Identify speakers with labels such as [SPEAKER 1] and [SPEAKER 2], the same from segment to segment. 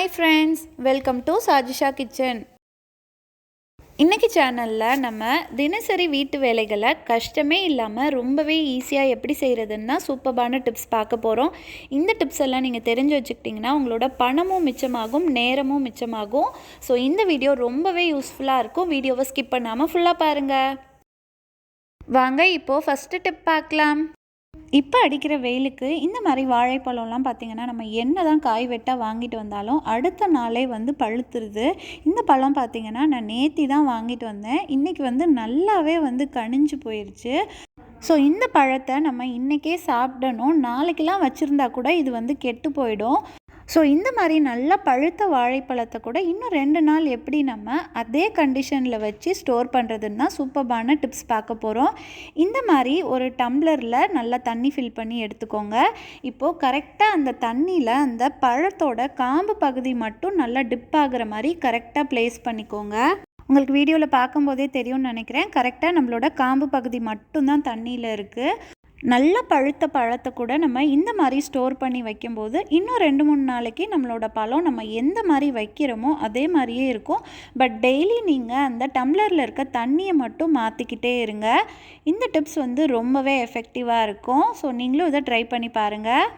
[SPEAKER 1] Hi friends welcome to Sajisha kitchen இன்னைக்கு சேனலில் நம்ம தினசரி வீட்டு வேலைகளை கஷ்டமே இல்லாமல் ரொம்பவே ஈஸியாக எப்படி செய்கிறதுன்னா சூப்பரான டிப்ஸ் பார்க்க போகிறோம் இந்த டிப்ஸ் எல்லாம் நீங்கள் தெரிஞ்சு வச்சுக்கிட்டிங்கன்னா உங்களோட பணமும் மிச்சமாகும் நேரமும் மிச்சமாகும். ஸோ இந்த வீடியோ ரொம்பவே யூஸ்ஃபுல்லாக இருக்கும். வீடியோவை ஸ்கிப் பண்ணாமல் ஃபுல்லாக பாருங்கள் வாங்க இப்போது ஃபஸ்ட்டு டிப் பார்க்கலாம். இப்போ அடிக்கிற வெயிலுக்கு இந்த மாதிரி வாழைப்பழம்லாம் பார்த்திங்கன்னா நம்ம என்ன தான் காய் வெட்டாக வாங்கிட்டு வந்தாலும் அடுத்த நாளே வந்து பழுத்துருது. இந்த பழம் பார்த்திங்கன்னா நான் நேத்தி தான் வாங்கிட்டு வந்தேன். இன்றைக்கி வந்து நல்லாவே வந்து கனிஞ்சு போயிடுச்சு ஸோ இந்த பழத்தை நம்ம இன்றைக்கே சாப்பிடணும். நாளைக்கெலாம் வச்சுருந்தா கூட இது வந்து கெட்டு போயிடும். ஸோ இந்த மாதிரி நல்லா பழுத்த வாழைப்பழத்தை கூட இன்னும் ரெண்டு நாள் எப்படி நம்ம அதே கண்டிஷனில் வச்சு ஸ்டோர் பண்ணுறதுன்னா சூப்பர்பான டிப்ஸ் பார்க்க போகிறோம் இந்த மாதிரி ஒரு டம்ளரில் நல்லா தண்ணி ஃபில் பண்ணி எடுத்துக்கோங்க. இப்போது கரெக்டாக அந்த தண்ணியில் அந்த பழத்தோட காம்பு பகுதி மட்டும் நல்லா டிப் ஆகுற மாதிரி கரெக்டாக ப்ளேஸ் பண்ணிக்கோங்க. உங்களுக்கு வீடியோவில் பார்க்கும்போதே தெரியும்னு நினைக்கிறேன். கரெக்டாக நம்மளோட காம்பு பகுதி மட்டும்தான் தண்ணியில் இருக்குது நல்ல பழுத்த பழத்தை கூட நம்ம இந்த மாதிரி ஸ்டோர் பண்ணி வைக்கும்போது இன்னும் ரெண்டு மூணு நாளைக்கு நம்மளோட பழம் நம்ம எந்த மாதிரி வைக்கிறோமோ அதே மாதிரியே இருக்கும். பட் டெய்லி நீங்கள் அந்த டம்ளரில் இருக்க தண்ணியை மட்டும் மாற்றிக்கிட்டே இருங்க. இந்த டிப்ஸ் வந்து ரொம்பவே எஃபெக்டிவாக இருக்கும். ஸோ நீங்களும் இதை ட்ரை பண்ணி பாருங்கள்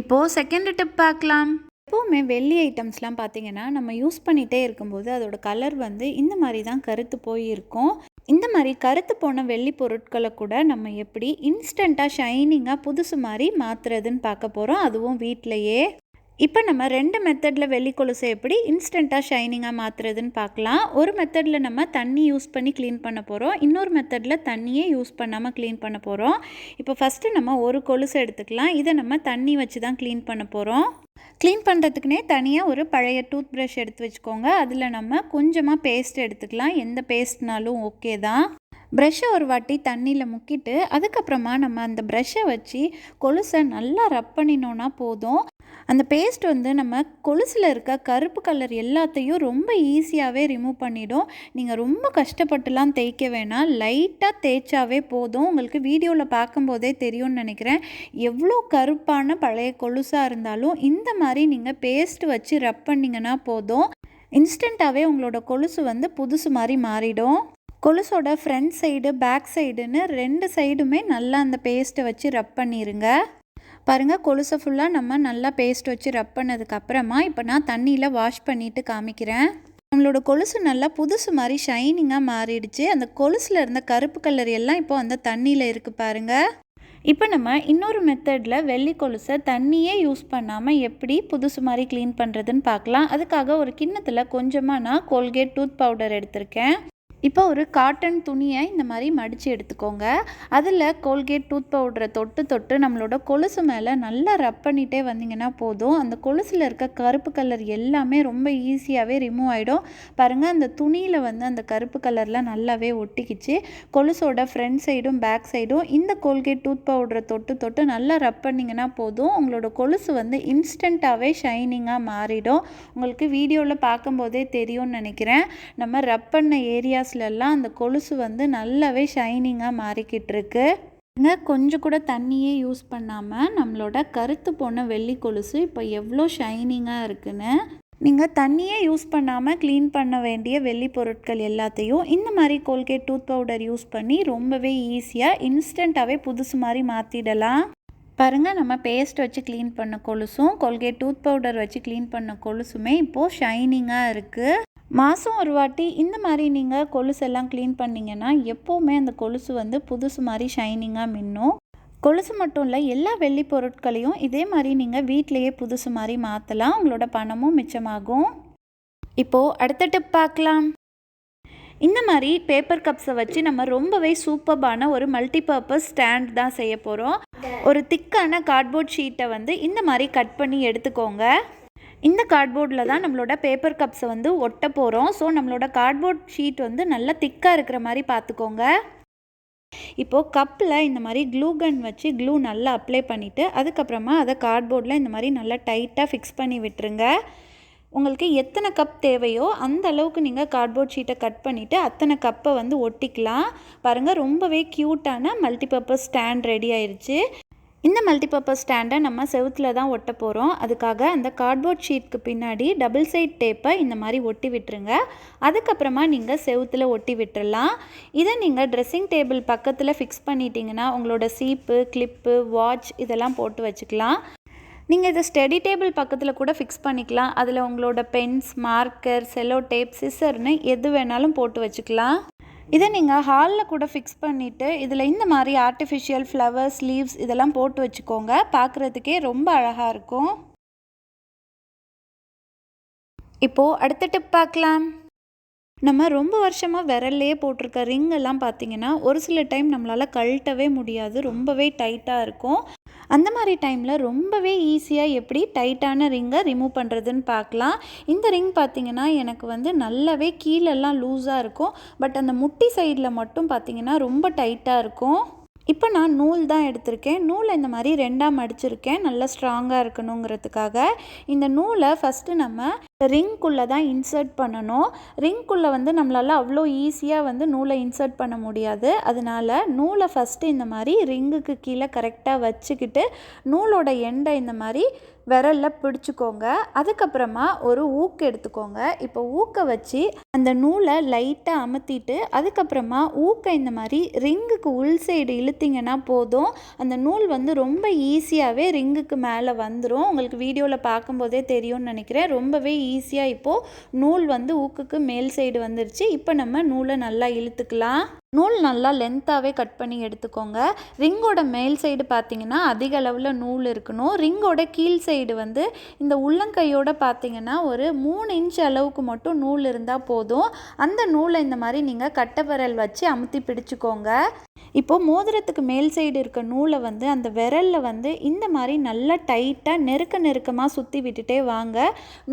[SPEAKER 1] இப்போது செகண்ட் டிப் பார்க்கலாம். எப்போவுமே வெள்ளி ஐட்டம்ஸ்லாம் பார்த்தீங்கன்னா நம்ம யூஸ் பண்ணிகிட்டே இருக்கும்போது அதோட கலர் வந்து இந்த மாதிரி தான் கருத்து போய் இருக்கும் இந்த மாதிரி கருத்து போன வெள்ளி பொருட்களை கூட நம்ம எப்படி இன்ஸ்டண்ட்டாக ஷைனிங்காக புதுசு மாதிரி மாற்றுறதுன்னு பார்க்க போகிறோம் அதுவும் வீட்டிலையே இப்போ நம்ம ரெண்டு மெத்தடில் வெள்ளி கொலுசை எப்படி இன்ஸ்டண்ட்டாக ஷைனிங்காக மாற்றுறதுன்னு பார்க்கலாம். ஒரு மெத்தடில் நம்ம தண்ணி யூஸ் பண்ணி க்ளீன் பண்ண போகிறோம் இன்னொரு மெத்தடில் தண்ணியே யூஸ் பண்ணாமல் க்ளீன் பண்ண போகிறோம் இப்போ ஃபஸ்ட்டு நம்ம ஒரு கொலுசை எடுத்துக்கலாம். இதை நம்ம தண்ணி வச்சு தான் க்ளீன் பண்ண போகிறோம் க்ளீன் பண்ணுறதுக்குனே தனியாக ஒரு பழைய டூத் ப்ரஷ் எடுத்து வச்சுக்கோங்க. அதில் நம்ம கொஞ்சமாக பேஸ்ட் எடுத்துக்கலாம். எந்த பேஸ்ட்னாலும் ஓகே தான். ப்ரெஷ்ஷை ஒரு வாட்டி தண்ணியில் முக்கிட்டு அதுக்கப்புறமா நம்ம அந்த ப்ரெஷ்ஷை வச்சு கொலுசை நல்லா ரப் பண்ணினோன்னா போதும். அந்த பேஸ்ட் வந்து நம்ம கொலுசில் இருக்க கருப்பு கலர் எல்லாத்தையும் ரொம்ப ஈஸியாகவே ரிமூவ் பண்ணிடும். நீங்கள் ரொம்ப கஷ்டப்பட்டுலாம் தேய்க்க வேணாம். லைட்டாக தேய்ச்சாவே போதும். உங்களுக்கு வீடியோவில் பார்க்கும்போதே தெரியும்னு நினைக்கிறேன். எவ்வளோ கருப்பான பழைய கொலுசாக இருந்தாலும் இந்த மாதிரி நீங்கள் பேஸ்ட் வச்சு ரப் பண்ணிங்கன்னா போதும். இன்ஸ்டண்ட்டாகவே உங்களோட கொலுசு வந்து புதுசு மாதிரி மாறிடும். கொலுசோட ஃப்ரண்ட் சைடு பேக் சைடுன்னு ரெண்டு சைடுமே நல்லா அந்த பேஸ்ட்டை வச்சு ரப் பண்ணிடுங்க பாருங்கள் கொலுசை ஃபுல்லாக நம்ம நல்லா பேஸ்ட் வச்சு ரப் பண்ணதுக்கப்புறமா இப்போ நான் தண்ணியில் வாஷ் பண்ணிவிட்டு காமிக்கிறேன். நம்மளோட கொலுசு நல்லா புதுசு மாதிரி ஷைனிங்காக மாறிடுச்சு. அந்த கொலுசில் இருந்த கருப்பு கலர் எல்லாம் இப்போ அந்த தண்ணியில் இருக்குது பாருங்கள் இப்போ நம்ம இன்னொரு மெத்தடில் வெள்ளி கொலுசை தண்ணியே யூஸ் பண்ணாமல் எப்படி புதுசு மாதிரி க்ளீன் பண்ணுறதுன்னு பார்க்கலாம். அதுக்காக ஒரு கிண்ணத்தில் கொஞ்சமாக நான் கோல்கேட் டூத் பவுடர் எடுத்திருக்கேன். இப்போ ஒரு காட்டன் துணியை இந்த மாதிரி மடித்து எடுத்துக்கோங்க. அதில் கோல்கேட் டூத் பவுடரை தொட்டு தொட்டு நம்மளோட கொலுசு மேலே நல்லா ரப் பண்ணிகிட்டே வந்தீங்கன்னா போதும். அந்த கொலுசில் இருக்க கருப்பு கலர் எல்லாமே ரொம்ப ஈஸியாகவே ரிமூவ் ஆகிடும் பாருங்கள் அந்த துணியில் வந்து அந்த கருப்பு கலர்லாம் நல்லாவே ஒட்டிக்கிச்சு. கொலுசோட ஃப்ரண்ட் சைடும் பேக் சைடும் இந்த கோல்கேட் டூத் பவுடரை தொட்டு தொட்டு நல்லா ரப் பண்ணிங்கன்னா போதும். உங்களோட கொலுசு வந்து இன்ஸ்டண்ட்டாகவே ஷைனிங்காக மாறிடும். உங்களுக்கு வீடியோவில் பார்க்கும்போதே தெரியும்னு நினைக்கிறேன். நம்ம ரப் பண்ண ஏரியாஸ் ஏரியாஸ்லலாம் அந்த கொலுசு வந்து நல்லாவே ஷைனிங்காக மாறிக்கிட்டு இருக்கு இங்கே கொஞ்சம் கூட தண்ணியே யூஸ் பண்ணாமல் நம்மளோட கருத்து போன வெள்ளி கொலுசு இப்போ எவ்வளோ ஷைனிங்காக இருக்குன்னு. நீங்கள் தண்ணியே யூஸ் பண்ணாமல் க்ளீன் பண்ண வேண்டிய வெள்ளி பொருட்கள் எல்லாத்தையும் இந்த மாதிரி கோல்கேட் டூத் பவுடர் யூஸ் பண்ணி ரொம்பவே ஈஸியாக இன்ஸ்டண்ட்டாகவே புதுசு மாதிரி மாற்றிடலாம் பாருங்கள் நம்ம பேஸ்ட் வச்சு க்ளீன் பண்ண கொலுசும் கோல்கேட் டூத் பவுடர் வச்சு க்ளீன் பண்ண கொலுசுமே இப்போது ஷைனிங்காக இருக்குது மாதம் ஒரு வாட்டி இந்த மாதிரி நீங்கள் கொலுசெல்லாம் க்ளீன் பண்ணிங்கன்னா எப்போவுமே அந்த கொலுசு வந்து புதுசு மாதிரி ஷைனிங்காக மின்னும். கொலுசு மட்டும் இல்லை எல்லா வெள்ளி பொருட்களையும் இதே மாதிரி நீங்கள் வீட்டிலையே புதுசு மாதிரி மாற்றலாம் உங்களோட பணமும் மிச்சமாகும். இப்போது அடுத்த டிப் பார்க்கலாம். இந்த மாதிரி பேப்பர் கப்ஸை வச்சு நம்ம ரொம்பவே சூப்பர்பான ஒரு மல்டிபர்பஸ் ஸ்டாண்ட் தான் செய்ய போகிறோம் ஒரு திக்கான கார்ட்போர்ட் ஷீட்டை வந்து இந்த மாதிரி கட் பண்ணி எடுத்துக்கோங்க. இந்த கார்ட்போர்டில் தான் நம்மளோட பேப்பர் கப்ஸை வந்து ஒட்ட போகிறோம் ஸோ நம்மளோட கார்ட்போர்ட் ஷீட் வந்து நல்லா திக்காக இருக்கிற மாதிரி பார்த்துக்கோங்க. இப்போது கப்பில் இந்த மாதிரி க்ளூ கன் வச்சு க்ளூ நல்லா அப்ளை பண்ணிவிட்டு அதுக்கப்புறமா அதை கார்ட்போர்டில் இந்த மாதிரி நல்லா டைட்டாக ஃபிக்ஸ் பண்ணி விட்டுருங்க. உங்களுக்கு எத்தனை கப் தேவையோ அந்த அளவுக்கு நீங்கள் கார்ட்போர்ட் ஷீட்டை கட் பண்ணிவிட்டு அத்தனை கப்பை வந்து ஒட்டிக்கலாம். பாருங்கள் ரொம்பவே க்யூட்டான மல்டிபர்பஸ் ஸ்டாண்ட் ரெடி ஆயிடுச்சு இந்த மல்டிபர்பஸ் ஸ்டாண்டை நம்ம செவுத்தில் தான் ஒட்ட போகிறோம் அதுக்காக அந்த கார்ட்போர்ட் ஷீட்க்கு பின்னாடி டபுள் சைட் டேப்பை இந்த மாதிரி ஒட்டி விட்டுருங்க. அதுக்கப்புறமா நீங்கள் செவுத்தில் ஒட்டி விட்டுறலாம். இதை நீங்கள் ட்ரெஸ்ஸிங் டேபிள் பக்கத்தில் ஃபிக்ஸ் பண்ணிட்டீங்கன்னா உங்களோட சீப்பு கிளிப்பு வாட்ச் இதெல்லாம் போட்டு வச்சுக்கலாம். நீங்கள் இதை ஸ்டடி டேபிள் பக்கத்தில் கூட ஃபிக்ஸ் பண்ணிக்கலாம். அதில் உங்களோட பென்ஸ் மார்க்கர் செலோ டேப் சிசர்னு எது வேணாலும் போட்டு வச்சுக்கலாம். இதை நீங்கள் ஹாலில் கூட ஃபிக்ஸ் பண்ணிவிட்டு இதில் இந்த மாதிரி ஆர்டிஃபிஷியல் ஃப்ளவர்ஸ் லீவ்ஸ் இதெல்லாம் போட்டு வச்சுக்கோங்க. பார்க்குறதுக்கே ரொம்ப அழகாக இருக்கும். இப்போது அடுத்த டிப் பார்க்கலாம். நம்ம ரொம்ப வருஷமாக விரல்லையே போட்டிருக்க ரிங் எல்லாம் பார்த்தீங்கன்னா ஒரு சில டைம் நம்மளால் கழட்டவே முடியாது. ரொம்பவே டைட்டாக இருக்கும். அந்த மாதிரி டைமில் ரொம்பவே ஈஸியாக எப்படி டைட்டான ரிங்கை ரிமூவ் பண்ணுறதுன்னு பார்க்கலாம். இந்த ரிங் பார்த்திங்கன்னா எனக்கு வந்து நல்லாவே கீழெல்லாம் லூஸாக இருக்கும். பட் அந்த முட்டி சைடில் மட்டும் பார்த்திங்கன்னா ரொம்ப டைட்டாக இருக்கும். இப்போ நான் நூல் தான் எடுத்திருக்கேன். நூலை இந்த மாதிரி ரெண்டாக மடிச்சிருக்கேன் நல்லா ஸ்ட்ராங்காக இருக்கணுங்கிறதுக்காக. இந்த நூலை ஃபஸ்ட்டு நம்ம ரிங்குள்ளே தான் இன்சர்ட் பண்ணணும். ரிங்குள்ளே வந்து நம்மளால் அவ்வளோ ஈஸியாக வந்து நூலை இன்சர்ட் பண்ண முடியாது. அதனால் நூலை ஃபஸ்ட்டு இந்த மாதிரி ரிங்குக்கு கீழே கரெக்டாக வச்சுக்கிட்டு நூலோட எண்டை இந்த மாதிரி விரலில் பிடிச்சிக்கோங்க. அதுக்கப்புறமா ஒரு ஊக்கு எடுத்துக்கோங்க. இப்போ ஊக்கை வச்சு அந்த நூலை லைட்டாக அமுத்திட்டு அதுக்கப்புறமா ஊக்கை இந்த மாதிரி ரிங்குக்கு உள் சைடு இழுத்திங்கன்னா போதும். அந்த நூல் வந்து ரொம்ப ஈஸியாகவே ரிங்குக்கு மேலே வந்துடும் உங்களுக்கு வீடியோவில் பார்க்கும்போதே தெரியும்னு நினைக்கிறேன். ரொம்பவே ஈஸியாக இப்போது நூல் வந்து ஊக்குக்கு மேல் சைடு வந்துருச்சு. இப்போ நம்ம நூலை நல்லா இழுத்துக்கலாம். நூல் நல்லா லென்த்தாகவே கட் பண்ணி எடுத்துக்கோங்க. ரிங்கோட மேல் சைடு பார்த்தீங்கன்னா அதிக அளவில் நூல் இருக்கணும். ரிங்கோட கீழ் சைடு வந்து இந்த உள்ளங்கையோட பார்த்தீங்கன்னா ஒரு மூணு இன்ச் அளவுக்கு மட்டும் நூல் இருந்தால் போதும். அந்த நூலை இந்த மாதிரி நீங்கள் கட்டை விரல் வச்சு அமுத்தி பிடிச்சிக்கோங்க. இப்போது மோதிரத்துக்கு மேல் சைடு இருக்க நூலை வந்து அந்த விரலில் வந்து இந்த மாதிரி நல்லா டைட்டாக நெருக்க நெருக்கமாக சுற்றி விட்டுட்டே வாங்க.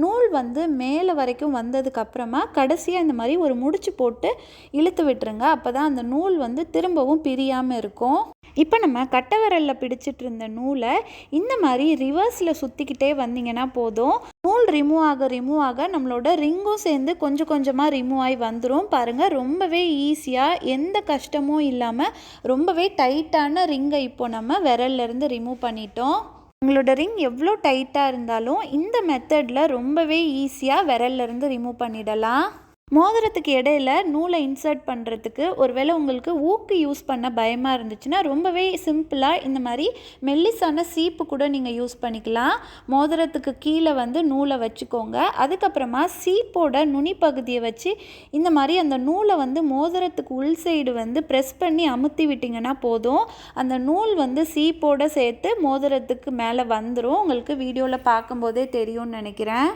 [SPEAKER 1] நூல் வந்து மேலே வரைக்கும் வந்ததுக்கப்புறமா கடைசியாக இந்த மாதிரி ஒரு முடிச்சு போட்டு இழுத்து விட்டுருங்க. அப்போ தான் அந்த நூல் வந்து திரும்பவும் பிரியாமல் இருக்கும். இப்போ நம்ம கட்டவரலில் பிடிச்சிட்டு இருந்த நூலை இந்த மாதிரி ரிவர்ஸில் சுற்றிக்கிட்டே வந்தீங்கன்னா போதும். நூல் ரிமூவ் ஆக ரிமூவ் ஆக நம்மளோட ரிங்கும் சேர்ந்து கொஞ்சம் கொஞ்சமாக ரிமூவ் ஆகி வந்துடும் பாருங்கள் ரொம்பவே ஈஸியாக எந்த கஷ்டமும் இல்லாமல் ரொம்பவே டைட்டான ரிங்கை இப்போ நம்ம விரல்லேருந்து ரிமூவ் பண்ணிட்டோம். உங்களோட ரிங் எவ்வளோ டைட்டாக இருந்தாலும் இந்த மெத்தடில் ரொம்பவே ஈஸியாக விரல்லேருந்து ரிமூவ் பண்ணிடலாம். மோதிரத்துக்கு இடையில நூலை இன்சர்ட் பண்ணுறதுக்கு ஒருவேளை உங்களுக்கு ஊக்கு யூஸ் பண்ண பயமாக இருந்துச்சுன்னா ரொம்பவே சிம்பிளாக இந்த மாதிரி மெல்லிசான சீப்பு கூட நீங்கள் யூஸ் பண்ணிக்கலாம். மோதிரத்துக்கு கீழே வந்து நூலை வச்சுக்கோங்க. அதுக்கப்புறமா சீப்போட நுனி பகுதியை வச்சு இந்த மாதிரி அந்த நூலை வந்து மோதிரத்துக்கு உள் சைடு வந்து ப்ரெஸ் பண்ணி அமுத்தி விட்டிங்கன்னா போதும். அந்த நூல் வந்து சீப்போடு சேர்த்து மோதிரத்துக்கு மேலே வந்துடும் உங்களுக்கு வீடியோவில் பார்க்கும்போதே தெரியும்னு நினைக்கிறேன்.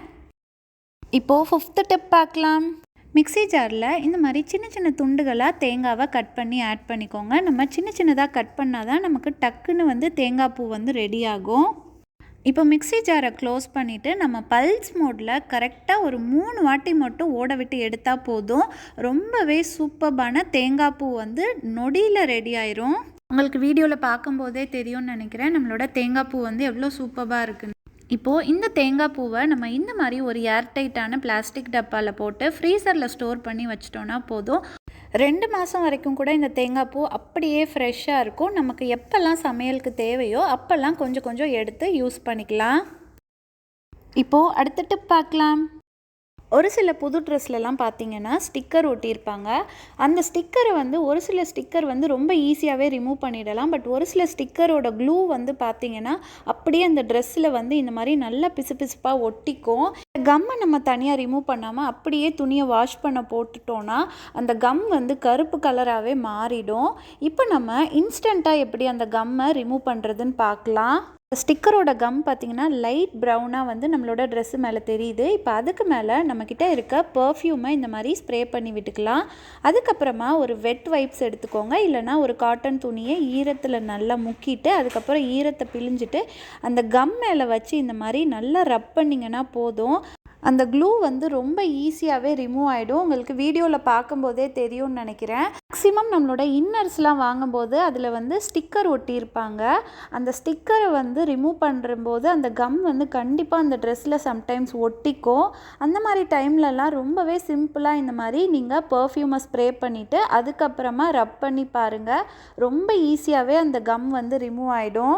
[SPEAKER 1] இப்போது ஃபிஃப்த்து டிப் பார்க்கலாம். மிக்ஸி ஜாரில் இந்த மாதிரி சின்ன சின்ன துண்டுகளாக தேங்காவை கட் பண்ணி ஆட் பண்ணிக்கோங்க. நம்ம சின்ன சின்னதாக கட் பண்ணால் தான் நமக்கு டக்குன்னு வந்து தேங்காய் பூ வந்து ரெடி ஆகும். இப்போ மிக்ஸி ஜாரை க்ளோஸ் பண்ணிவிட்டு நம்ம பல்ஸ் மோடில் கரெக்டாக ஒரு மூணு வாட்டி மட்டும் ஓட விட்டு எடுத்தால் போதும். ரொம்பவே சூப்பர்பான தேங்காய் பூ வந்து நொடியில் ரெடி ஆயிரும். உங்களுக்கு வீடியோவில் பார்க்கும்போதே தெரியும்னு நினைக்கிறேன். நம்மளோட தேங்காய் பூ வந்து எவ்வளோ சூப்பராக இருக்குன்னு. இப்போது இந்த தேங்காய் பூவை நம்ம இந்த மாதிரி ஒரு ஏர்டைட்டான பிளாஸ்டிக் டப்பாவில் போட்டு ஃப்ரீசரில் ஸ்டோர் பண்ணி வச்சிட்டோன்னா போதும். ரெண்டு மாதம் வரைக்கும் கூட இந்த தேங்காய் பூ அப்படியே ஃப்ரெஷ்ஷாக இருக்கும். நமக்கு எப்போல்லாம் சமையலுக்கு தேவையோ அப்போல்லாம் கொஞ்சம் கொஞ்சம் எடுத்து யூஸ் பண்ணிக்கலாம். இப்போது அடுத்த டிப் பார்க்கலாம். ஒரு சில புது ட்ரெஸ்லலாம் பார்த்தீங்கன்னா ஸ்டிக்கர் ஒட்டியிருப்பாங்க. அந்த ஸ்டிக்கரை வந்து ஒரு சில ஸ்டிக்கர் வந்து ரொம்ப ஈஸியாகவே ரிமூவ் பண்ணிடலாம். பட் ஒரு சில ஸ்டிக்கரோட க்ளூ வந்து பார்த்தீங்கன்னா அப்படியே அந்த ட்ரெஸ்ஸில் வந்து இந்த மாதிரி நல்லா பிசு பிசுப்பாக ஒட்டிக்கும். கம்மை நம்ம தனியாக ரிமூவ் பண்ணாமல் அப்படியே துணியை வாஷ் பண்ண போட்டுட்டோன்னா அந்த கம் வந்து கருப்பு கலராகவே மாறிடும். இப்போ நம்ம இன்ஸ்டண்ட்டாக எப்படி அந்த கம்மை ரிமூவ் பண்ணுறதுன்னு பார்க்கலாம் ஸ்டிக்கரோட கம் பார்த்திங்கன்னா லைட் ப்ரௌனாக வந்து நம்மளோட ட்ரெஸ்ஸு மேலே தெரியுது. இப்போ அதுக்கு மேலே நம்மக்கிட்ட இருக்க பர்ஃப்யூமை இந்த மாதிரி ஸ்ப்ரே பண்ணி விட்டுக்கலாம். அதுக்கப்புறமா ஒரு வெட் வைப்ஸ் எடுத்துக்கோங்க. இல்லைனா ஒரு காட்டன் துணியை ஈரத்தில் நல்லா முக்கிட்டு அதுக்கப்புறம் ஈரத்தை பிழிஞ்சிட்டு அந்த கம் மேலே வச்சு இந்த மாதிரி நல்லா ரப் பண்ணிங்கன்னா போதும். அந்த க்ளூ வந்து ரொம்ப ஈஸியாகவே ரிமூவ் ஆகிடும் உங்களுக்கு வீடியோவில் பார்க்கும்போதே தெரியும்னு நினைக்கிறேன். மேக்ஸிமம் நம்மளோட இன்னர்ஸ்லாம் வாங்கும்போது அதில் வந்து ஸ்டிக்கர் ஒட்டியிருப்பாங்க. அந்த ஸ்டிக்கரை வந்து ரிமூவ் பண்ணும்போது அந்த கம் வந்து கண்டிப்பாக அந்த ட்ரெஸ்ஸில் சம்டைம்ஸ் ஒட்டிக்கும். அந்த மாதிரி டைம்லலாம் ரொம்பவே சிம்பிளாக இந்த மாதிரி நீங்கள் பர்ஃப்யூமை ஸ்ப்ரே பண்ணிவிட்டு அதுக்கப்புறமா ரப் பண்ணி பாருங்கள் ரொம்ப ஈஸியாகவே அந்த கம் வந்து ரிமூவ் ஆகிடும்